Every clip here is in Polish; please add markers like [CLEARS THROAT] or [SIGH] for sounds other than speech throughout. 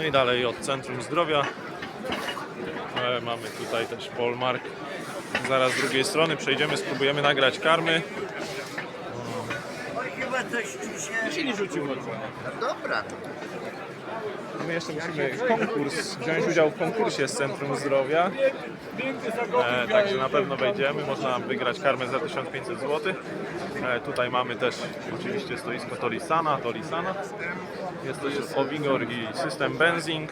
No i dalej od Centrum Zdrowia. E, Mamy tutaj też Polmark. Zaraz z drugiej strony przejdziemy, spróbujemy nagrać karmy. Chyba coś ci się... nie rzucił. Dobra. My jeszcze musimy konkurs, wziąć udział w konkursie z Centrum Zdrowia. E, także na pewno wejdziemy. Można wygrać karmę za 1500 zł. E, tutaj mamy też oczywiście stoisko Tolisana. Tolisana. Jest też Owigor i system Benzing.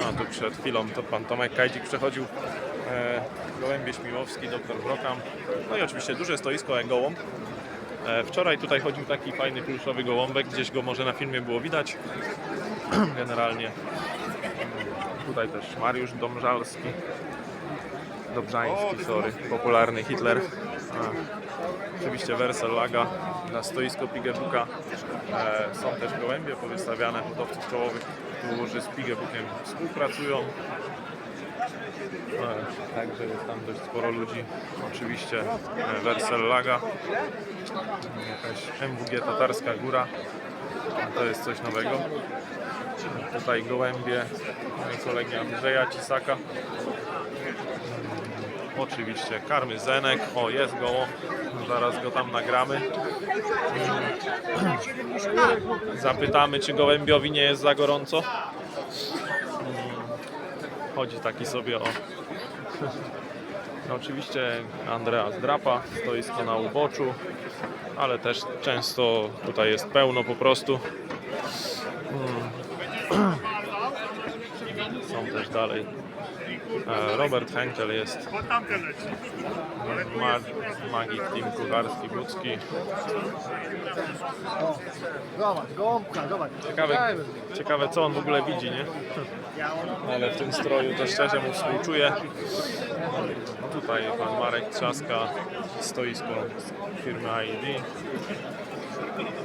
A tu przed chwilą to pan Tomek Kajdzik przechodził. E, Gołębie Śmiłowski, dr Brokam. No i oczywiście duże stoisko e-gołąb. E, Wczoraj tutaj chodził taki fajny pluszowy gołąbek, gdzieś go może na filmie było widać. [CLEARS THROAT] Generalnie tutaj też Mariusz Domżalski, Dobrzański, sorry, popularny Hitler. A, oczywiście Wersel Laga na stoisko Pigebuka. E, są też gołębie powystawiane hodowców czołowych, którzy z Pigebukiem współpracują. E, Także jest tam dość sporo ludzi. Oczywiście e, Wersel Laga, jakaś MWG Tatarska Góra. To jest coś nowego. Tutaj gołębie mojej kolegi Andrzeja Cisaka. Oczywiście karmy Zenek. O, jest gołąb. Zaraz go tam nagramy. Zapytamy, czy gołębiowi nie jest za gorąco. Chodzi taki sobie o... Oczywiście Andreas Drapa, stoisko na uboczu, ale też często tutaj jest pełno po prostu. [CLEARS THROAT] Są też dalej. E, Robert Henkel jest. Mag, magik Tim Kucharski, zobacz. Ciekawe, ciekawe co on w ogóle widzi, nie? Ale w tym stroju to szczerze mu współczuję. Tutaj pan Marek Trzaska, stoisko firmy ID.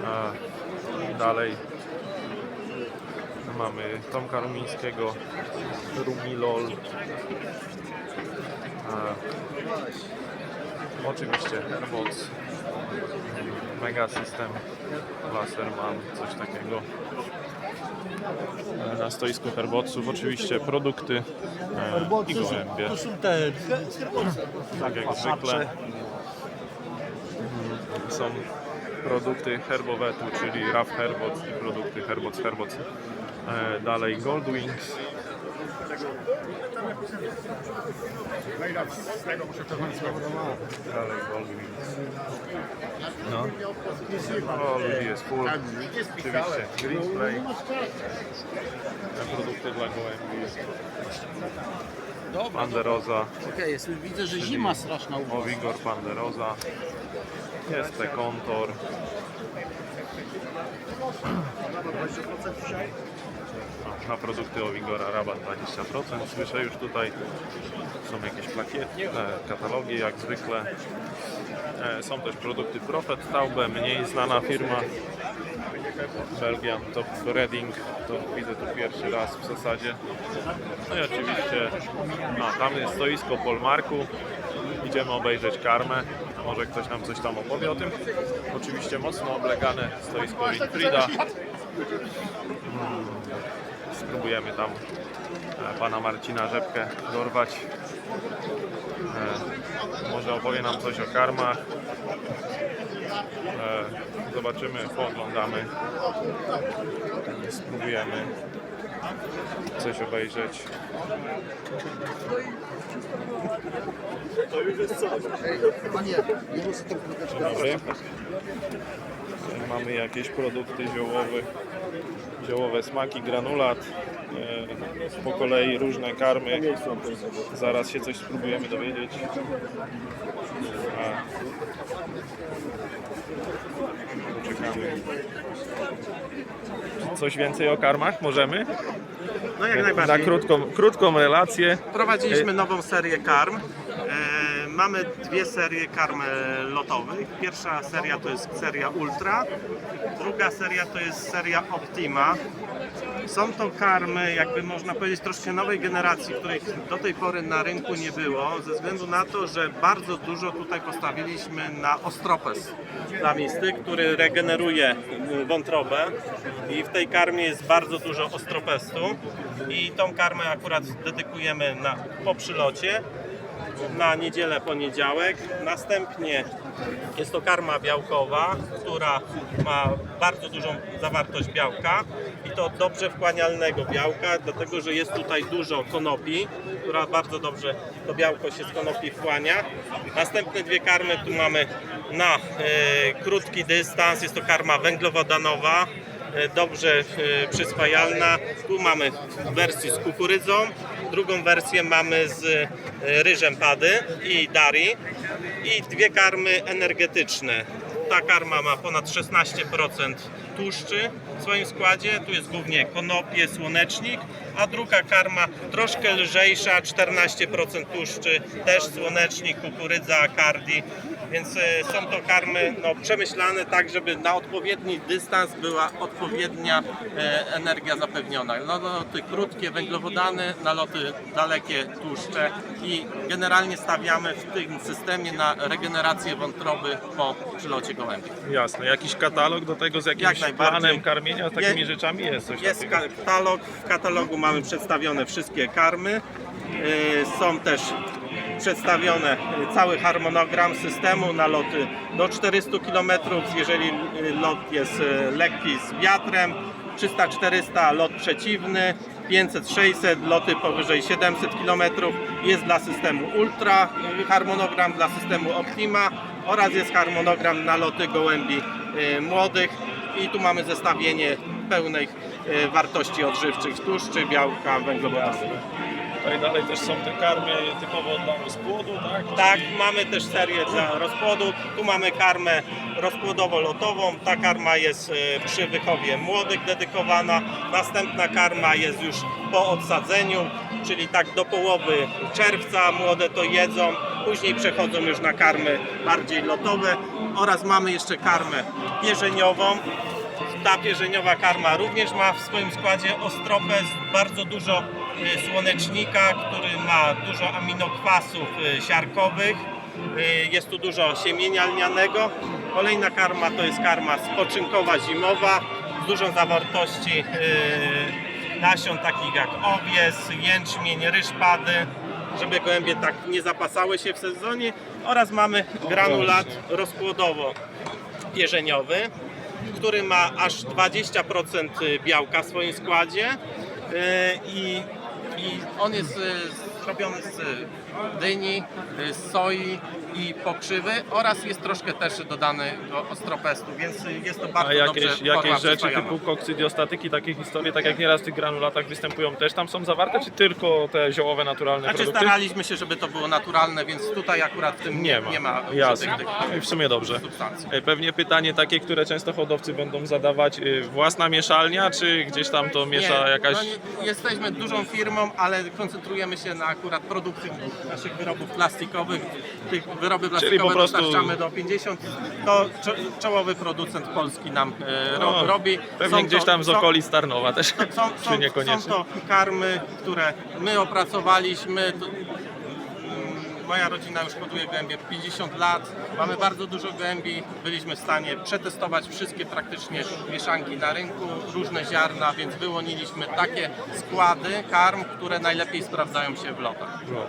A dalej mamy Tomka Rumińskiego, Rumilol. A, oczywiście Herboc, Mega System, Laserman, coś takiego. E, Na stoisku herboców oczywiście produkty e, i gołębie, To są te... tak jak zwykle. Mm, Są produkty herbowetu, czyli RAF Herboc i produkty Herboc Herboc. E, Dalej Goldwings. Dalej Goldwings. No. O, ludzi jest full. Oczywiście Greenplay. Te produkty dla gołębi. Panderoza. Okej, jest, widzę, że zima straszna u was. Owigor Panderoza. Jest te kontor. O, Na produkty Owigora rabat 20%. Słyszę już tutaj są jakieś plakiety, e, katalogi jak zwykle. E, Są też produkty Profet Taube, mniej znana firma. Belgian Top Reading, to widzę tu pierwszy raz w zasadzie. No i oczywiście, a tam jest stoisko Polmarku. Idziemy obejrzeć karmę. Może ktoś nam coś tam opowie o tym. Oczywiście mocno oblegane stoisko Winfrida. Mm, Spróbujemy tam e, pana Marcina Rzepkę dorwać. E, Może opowie nam coś o karmach. E, Zobaczymy, pooglądamy. Spróbujemy coś obejrzeć. Panie, nie muszę tą króteczkę. Dzień dobry. Mamy jakieś produkty ziołowe, ziołowe smaki, granulat. e, Po kolei różne karmy. Zaraz się coś spróbujemy dowiedzieć. A. Poczekamy. Coś więcej o karmach możemy? No jak Na najbardziej. krótką, krótką relację. Wprowadziliśmy nową serię karm. Mamy dwie serie karm lotowych. Pierwsza seria to jest seria Ultra, druga seria to jest seria Optima. Są to karmy, jakby można powiedzieć, troszkę nowej generacji, których do tej pory na rynku nie było, ze względu na to, że bardzo dużo tutaj postawiliśmy na ostropes plamisty, który regeneruje wątrobę i w tej karmie jest bardzo dużo ostropestu i tą karmę akurat dedykujemy na, po przylocie na niedzielę, poniedziałek. Następnie jest to karma białkowa, która ma bardzo dużą zawartość białka i to dobrze wchłanialnego białka, dlatego że jest tutaj dużo konopi, która bardzo dobrze to białko się z konopi wchłania. Następne dwie karmy tu mamy na e, krótki dystans, jest to karma węglowodanowa, e, dobrze e, przyswajalna. Tu mamy w wersji z kukurydzą, drugą wersję mamy z e, ryżem pady i dari i dwie karmy energetyczne. Ta karma ma ponad 16% tłuszczy w swoim składzie. Tu jest głównie konopie, słonecznik, a druga karma troszkę lżejsza, 14% tłuszczy, też słonecznik, kukurydza, kardi. Więc e, są to karmy no, przemyślane tak, żeby na odpowiedni dystans była odpowiednia e, energia zapewniona. No, loty krótkie, węglowodany, na loty dalekie, tłuszcze i generalnie stawiamy w tym systemie na regenerację wątroby po przylocie gołębi. Jasne. Jakiś katalog do tego z jakimś Jak najbardziej. planem z takimi Je- rzeczami jest coś Jest takiego? ka- katalog, w katalogu mamy przedstawione wszystkie karmy. Yy, Są też przedstawione yy, cały harmonogram systemu na loty do 400 km, jeżeli yy, lot jest yy, lekki z wiatrem, 300-400 lot przeciwny, 500-600 loty powyżej 700 km jest dla systemu Ultra, yy, harmonogram dla systemu Optima oraz jest harmonogram na loty gołębi yy, młodych i tu mamy zestawienie pełnej e, wartości odżywczych tłuszczy, białka, węglowodanów. Tutaj dalej też są te karmy typowo dla rozpłodu, tak? Tak, mamy też serię dla rozpłodu. Tu mamy karmę rozpłodowo-lotową. Ta karma jest e, przy wychowie młodych dedykowana. Następna karma jest już po odsadzeniu, czyli tak do połowy czerwca młode to jedzą. Później przechodzą już na karmy bardziej lotowe. Oraz mamy jeszcze karmę pierzeniową. Ta pierzeniowa karma również ma w swoim składzie ostropes, bardzo dużo y, słonecznika, który ma dużo aminokwasów y, siarkowych. Y, Jest tu dużo siemienia lnianego. Kolejna karma to jest karma spoczynkowa zimowa z dużą zawartości nasion takich jak owies, jęczmień, ryż pady, żeby gołębie tak nie zapasały się w sezonie. Oraz mamy granulat rozpłodowo pierzeniowy, który ma aż 20% białka w swoim składzie Yy, i, i on jest yy, zrobiony z dyni, z soi i pokrzywy oraz jest troszkę też dodany do ostropestu, więc jest to bardzo A jakieś, dobrze jakieś rzeczy przyswajana. typu kokcydiostatyki, takie historie, tak jak nieraz w tych granulatach występują, też tam są zawarte, czy tylko te ziołowe, naturalne Znaczy produkty? staraliśmy się, żeby to było naturalne, więc tutaj akurat w tym Nie ma. nie ma Jasne. tych No i w sumie dobrze. substancji. E, Pewnie pytanie takie, które często hodowcy będą zadawać, y, własna mieszalnia, czy gdzieś tam to miesza Nie, jakaś... no nie, jesteśmy dużą firmą, ale koncentrujemy się na akurat produkcji naszych wyrobów plastikowych. Tych wyroby plastikowe po prostu- dostarczamy do 50. To czo- czołowy producent polski nam No, robi. Pewnie Są gdzieś to- tam z okolic Tarnowa też, Są, [LAUGHS] są, są to karmy, które my opracowaliśmy. Moja rodzina już hoduje gołębie 50 lat. Mamy bardzo dużo gołębi. Byliśmy w stanie przetestować wszystkie praktycznie mieszanki na rynku, różne ziarna, więc wyłoniliśmy takie składy karm, które najlepiej sprawdzają się w lotach. No,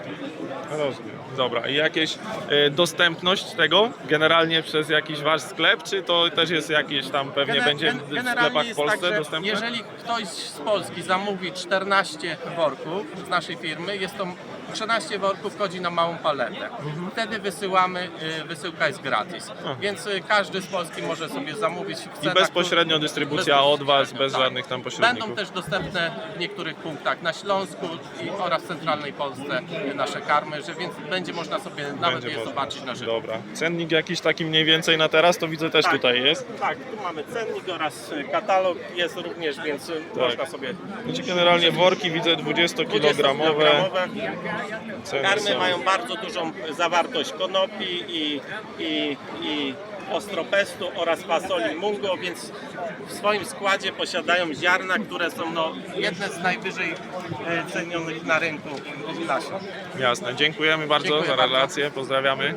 rozumiem. Dobra, i jakieś e, dostępność tego generalnie przez jakiś wasz sklep, czy to też jest jakieś tam pewnie Gener- będzie gen- w generalnie sklepach w jest Polsce tak, że dostępne? Jeżeli ktoś z Polski zamówi 14 worków z naszej firmy, jest to 13 worków wchodzi na małą paletę. Wtedy wysyłamy, y, wysyłka jest gratis. Więc y, każdy z Polski może sobie zamówić. I Chce bezpośrednio tak- dystrybucja od was, bez tak. żadnych tam pośredników. Będą też dostępne w niektórych punktach na Śląsku i, oraz w centralnej Polsce y, nasze karmy, że więc będzie można sobie nawet Będzie je można. zobaczyć na żywo. Dobra. Cennik jakiś taki mniej więcej na teraz, to widzę też Tak. tutaj jest. Tak, tu mamy cennik oraz y, katalog jest również, więc y, można sobie Znaczy generalnie worki widzę 20-kilogramowe. 20-kilogramowe. Karmy mają bardzo dużą zawartość konopi i, i, i ostropestu oraz fasoli mungo, więc w swoim składzie posiadają ziarna, które są no, jedne z najwyżej e, cenionych na rynku w Podlasie. Jasne, dziękujemy bardzo Dziękuję za bardzo. relację, pozdrawiamy.